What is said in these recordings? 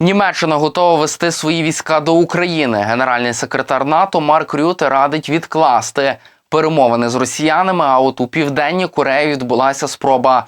Німеччина готова вести свої війська до України. Генеральний секретар НАТО Марк Рюте радить відкласти перемовини з росіянами. А от у південній Кореї відбулася спроба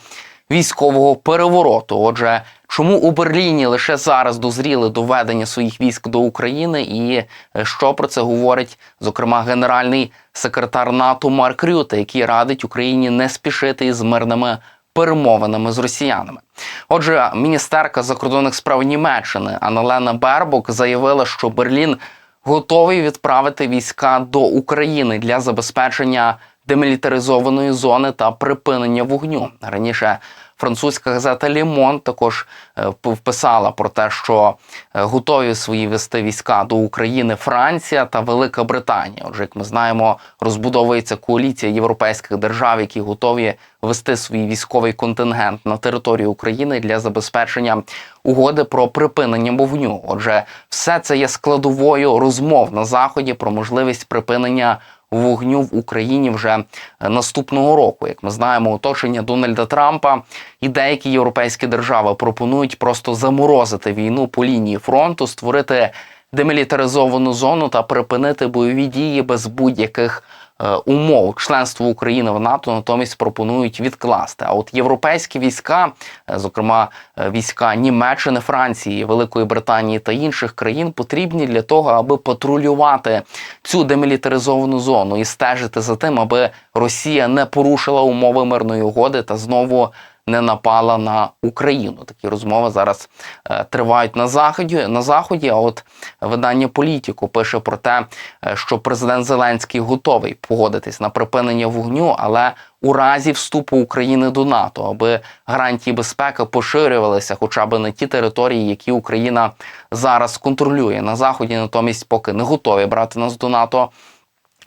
військового перевороту. Отже, чому у Берліні лише зараз дозріли до ведення своїх військ до України, і е, що про це говорить зокрема генеральний секретар НАТО Марк Рюте, який радить Україні не спішити із мирними перемовинами з росіянами. Отже, міністерка закордонних справ Німеччини Аналена Бербок заявила, що Берлін готовий відправити війська до України для забезпечення демілітаризованої зони та припинення вогню. Раніше французька газета Лімон також е, вписала про те, що е, готові свої вести війська до України Франція та Велика Британія. Отже, як ми знаємо, розбудовується коаліція європейських держав, які готові вести свій військовий контингент на територію України для забезпечення угоди про припинення вогню. Отже, все це є складовою розмов на заході про можливість припинення вогню в Україні вже наступного року. Як ми знаємо, оточення Дональда Трампа і деякі європейські держави пропонують просто заморозити війну по лінії фронту, створити демілітаризовану зону та припинити бойові дії без будь-яких умов. Членство України в НАТО натомість пропонують відкласти. А от європейські війська, е, зокрема е, війська Німеччини, Франції, Великої Британії та інших країн, потрібні для того, аби патрулювати цю демілітаризовану зону і стежити за тим, аби Росія не порушила умови мирної угоди та знову не напала на Україну. Такі розмови зараз е, тривають на заході. На заході. А от видання Політіку пише про те, е, що президент Зеленський готовий погодитись на припинення вогню, але у разі вступу України до НАТО, аби гарантії безпеки поширювалися, хоча б на ті території, які Україна зараз контролює. На заході натомість поки не готові брати нас до НАТО.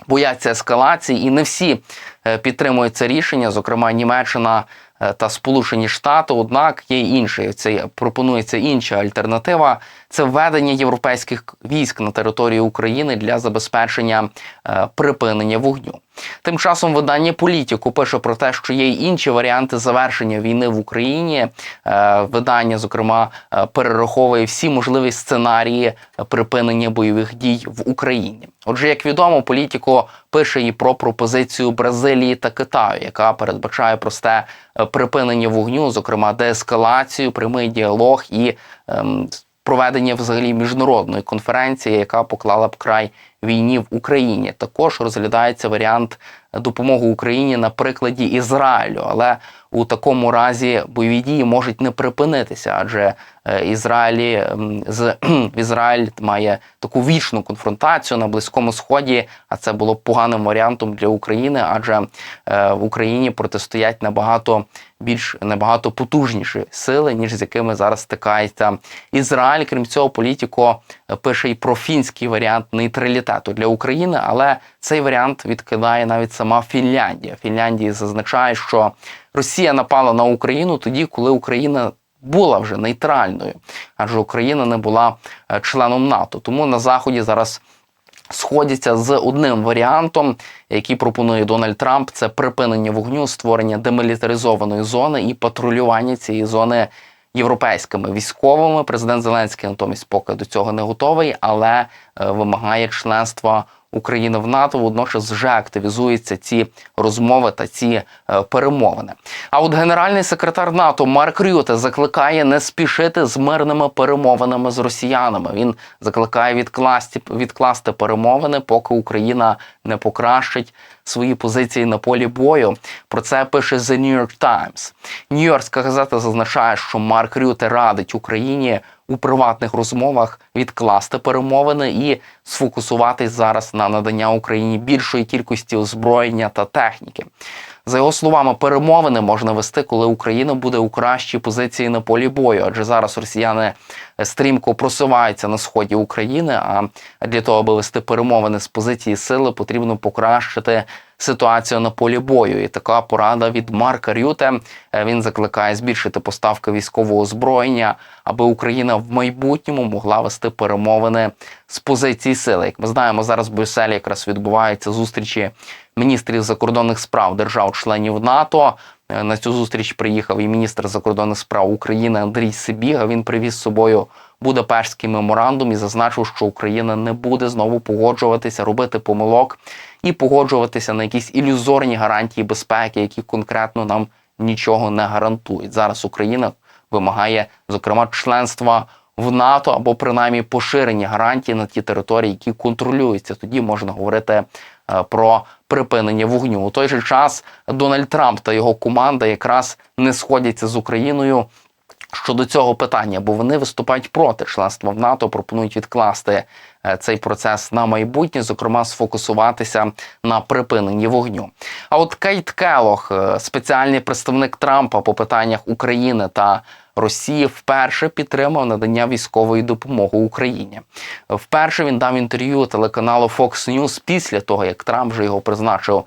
Бояться ескалації, і не всі е, підтримують це рішення. Зокрема, Німеччина та Сполучені Штати. Однак є інше. Це пропонується інша альтернатива. Це введення європейських військ на територію України для забезпечення е, припинення вогню. Тим часом видання Політіку пише про те, що є й інші варіанти завершення війни в Україні. Е, видання, зокрема, е, перераховує всі можливі сценарії припинення бойових дій в Україні. Отже, як відомо, політико пише і про пропозицію Бразилії та Китаю, яка передбачає просте е, припинення вогню, зокрема деескалацію, прямий діалог і ем, проведення взагалі міжнародної конференції, яка поклала б край війні в Україні. Також розглядається варіант допомоги Україні на прикладі Ізраїлю, але у такому разі бойові дії можуть не припинитися, адже е, Ізраїлі з Ізраїль має таку вічну конфронтацію на близькому сході. А це було поганим варіантом для України, адже е, в Україні протистоять набагато більш набагато потужніші сили, ніж з якими зараз стикається Ізраїль. Крім цього, політико пише і про фінський варіант нейтралітету для України, але цей варіант відкидає навіть сама Фінляндія. Фінляндія зазначає, що Росія напала на Україну тоді, коли Україна була вже нейтральною, адже Україна не була е, членом НАТО. Тому на заході зараз. Сходяться з одним варіантом, який пропонує Дональд Трамп, це припинення вогню, створення демілітаризованої зони і патрулювання цієї зони європейськими військовими. Президент Зеленський натомість поки до цього не готовий, але е, вимагає членства України в НАТО. Водночас вже активізуються ці розмови та ці е, перемовини. А от генеральний секретар НАТО Марк Рюте закликає не спішити з мирними перемовинами з росіянами. Він закликає відкласти відкласти перемовини, поки Україна не покращить свої позиції на полі бою. Про це пише The New York Times. Нью-Йоркська газета зазначає, що Марк Рюте радить Україні у приватних розмовах відкласти перемовини і сфокусуватись зараз на надання Україні більшої кількості озброєння та техніки. За його словами, перемовини можна вести, коли Україна буде у кращій позиції на полі бою, адже зараз росіяни стрімко просуваються на сході України. А для того, аби вести перемовини з позиції сили, потрібно покращити ситуацію на полі бою. І така порада від Марка Рюте. Е, Він закликає збільшити поставки військового озброєння, аби Україна в майбутньому могла вести перемовини з позиції сили. Як ми знаємо, зараз в Брюсселі якраз відбуваються зустрічі міністрів закордонних справ держав-членів НАТО. Е, На цю зустріч приїхав і міністр закордонних справ України Андрій Сибіга. Він привіз з собою Будапештський меморандум і зазначив, що Україна не буде знову погоджуватися, робити помилок і погоджуватися на якісь ілюзорні гарантії безпеки, які конкретно нам нічого не гарантують. Зараз Україна вимагає, зокрема, членства в НАТО або принаймні поширення гарантій на ті території, які контролюються. Тоді можна говорити е, про припинення вогню. У той же час Дональд Трамп та його команда якраз не сходяться з Україною. Щодо цього питання, бо вони виступають проти членства в НАТО, пропонують відкласти е, цей процес на майбутнє, зокрема, сфокусуватися на припиненні вогню. А от Кейт Келох, е, спеціальний представник Трампа по питаннях України та Росії, вперше підтримав надання військової допомоги Україні. Вперше він дав інтерв'ю телеканалу Fox News після того, як Трамп вже його призначив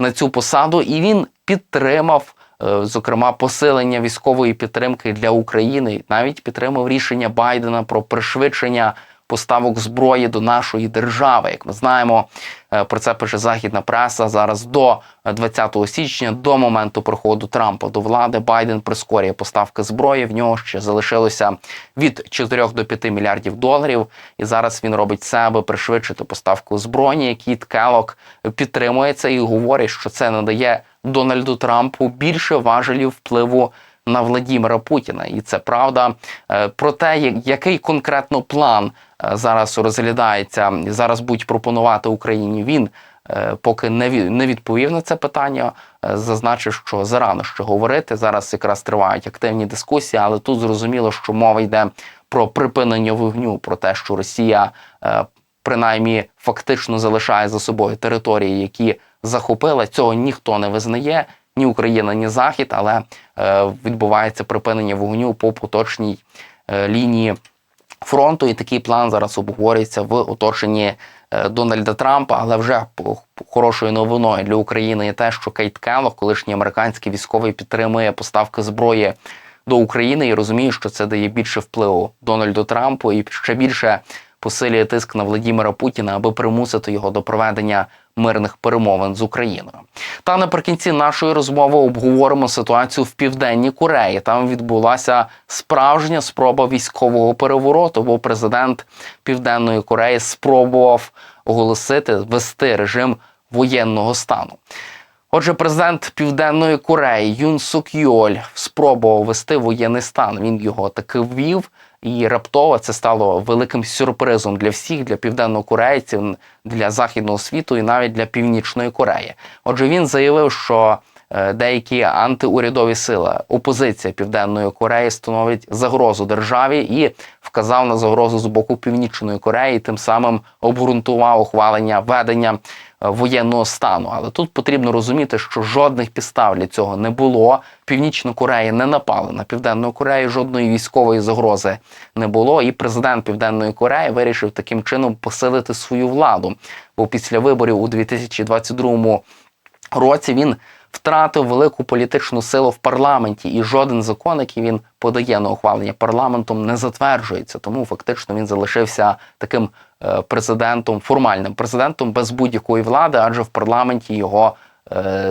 на цю посаду, і він підтримав. Е, Зокрема, посилення військової підтримки для України навіть підтримав рішення Байдена про пришвидшення поставок зброї до нашої держави. Як ми знаємо, е, про це пише західна преса. Зараз до 20 січня, до моменту приходу Трампа до влади, Байден прискорює поставки зброї. В нього ще залишилося від 4 до 5 мільярдів доларів. І зараз він робить все, аби пришвидшити поставку зброї. Кіт Келок підтримує це і говорить, що це надає Дональду Трампу більше важелів впливу на Владімира Путіна, і це правда. Е, Про те, який конкретно план е, зараз розглядається, зараз будуть пропонувати Україні. Він е, поки не відповів на це питання. Зазначив, що зарано ще говорити. Зараз якраз тривають активні дискусії, але тут зрозуміло, що мова йде про припинення вогню, про те, що Росія принаймні фактично залишає за собою території, які захопила. Цього ніхто не визнає, ні Україна, ні Захід, але е, відбувається припинення вогню по поточній е, лінії фронту. І такий план зараз обговорюється в оточенні е, Дональда Трампа. Але вже хорошою новиною для України є те, що Кейт Келлог, колишній американський військовий, підтримує поставки зброї. До України і розуміє, що це дає більше впливу Дональду Трампу і ще більше посилює тиск на Владімира Путіна, аби примусити його до проведення мирних перемовин з Україною. Та наприкінці нашої розмови обговоримо ситуацію в південній Кореї. Там відбулася справжня спроба військового перевороту, бо президент Південної Кореї спробував оголосити ввести режим воєнного стану. Отже, президент Південної Кореї Юн Сук Йоль спробував ввести воєнний стан. Він його таки ввів, і раптово це стало великим сюрпризом для всіх, для південнокорейців, для західного світу і навіть для північної Кореї. Отже, він заявив, що е, деякі антиурядові сили, опозиція Південної Кореї становить загрозу державі і вказав на загрозу з боку Північної Кореї, тим самим обґрунтував ухвалення ведення е, воєнного стану. Але тут потрібно розуміти, що жодних підстав для цього не було. Північна Корея не напала на Південну Корею, жодної військової загрози не було. І президент Південної Кореї вирішив таким чином посилити свою владу. Бо після виборів у 2022 році він втратив велику політичну силу в парламенті, і жоден закон, який він подає на ухвалення парламентом, не затверджується. Тому фактично він залишився таким е, президентом, формальним президентом без будь-якої влади, адже в парламенті його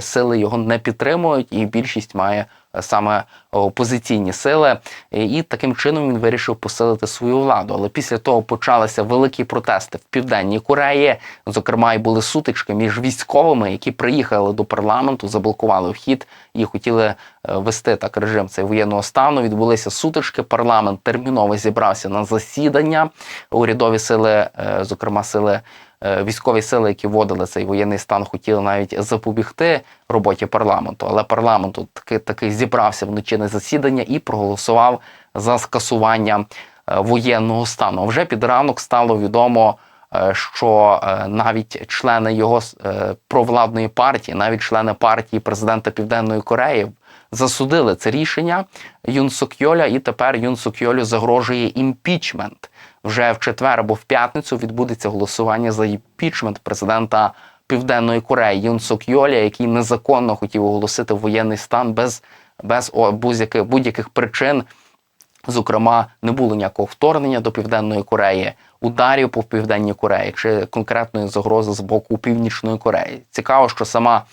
сили його не підтримують, і більшість має е, саме опозиційні сили. І, і таким чином він вирішив посилити свою владу. Але після того почалися великі протести в південній Кореї. Зокрема, і були сутички між військовими, які приїхали до парламенту, заблокували вхід і хотіли е, вести так режим цей воєнного стану. Відбулися сутички. Парламент терміново зібрався на засідання. Урядові сили, е, зокрема, сили. Е, Військові сили, які вводили цей воєнний стан, хотіли навіть запобігти роботі парламенту, але парламент таки, таки зібрався вночі на засідання і проголосував за скасування е, воєнного стану. Вже під ранок стало відомо, е, що навіть члени його провладної партії, навіть члени партії президента Південної Кореї засудили це рішення Юн Сук Йоля, і тепер Юн Сук Йолю загрожує імпічмент. Вже в четвер або в п'ятницю відбудеться голосування за імпічмент президента Південної Кореї Юн Сук Йоля, який незаконно хотів оголосити воєнний стан без, без будь-яких, будь-яких причин. Зокрема, не було ніякого вторгнення до Південної Кореї, ударів по Південній Кореї чи конкретної загрози з боку Північної Кореї. Цікаво, що сама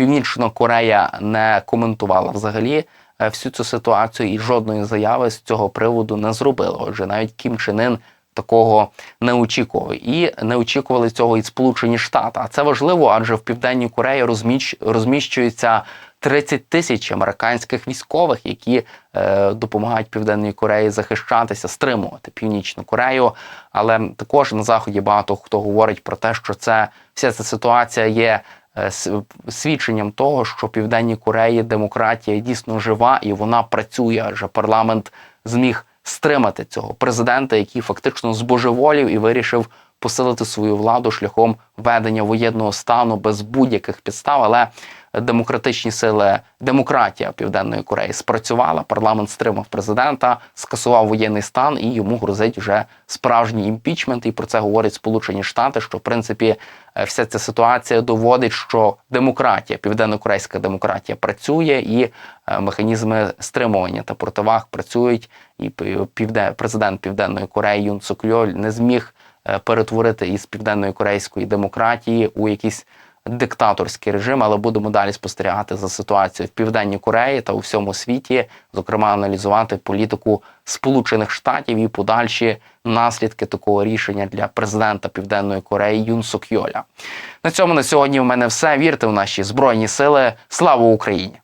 Північна Корея не коментувала взагалі е, всю цю ситуацію і жодної заяви з цього приводу не зробили. Отже, навіть Кім Чен Ін такого не очікував. І не очікували цього і Сполучені Штати. А це важливо, адже в Південній Кореї розміщ... розміщується 30 тисяч американських військових, які е, допомагають Південній Кореї захищатися, стримувати Північну Корею. Але також на заході багато хто говорить про те, що це вся ця ситуація є. Е, Свідченням того, що в Південній Кореї демократія дійсно жива і вона працює, адже парламент зміг стримати цього президента, який фактично збожеволів і вирішив посилити свою владу шляхом ведення воєнного стану без будь-яких підстав. Але демократичні сили, демократія Південної Кореї спрацювала. Парламент стримав президента, скасував воєнний стан, і йому грозить вже справжній імпічмент. І про це говорять Сполучені Штати. Що в принципі е, вся ця ситуація доводить, що демократія, південно-корейська демократія працює, і е, механізми стримування та противаг працюють. І пі- півде президент Південної Кореї Юн Сок не зміг е, перетворити із південної корейської демократії у якийсь диктаторський режим, але будемо далі спостерігати за ситуацією в Південній Кореї та у всьому світі, зокрема аналізувати політику Сполучених Штатів і подальші наслідки такого рішення для президента Південної Кореї Юн Сок Йоля. На цьому на сьогодні в мене все. Вірте в наші збройні сили. Слава Україні!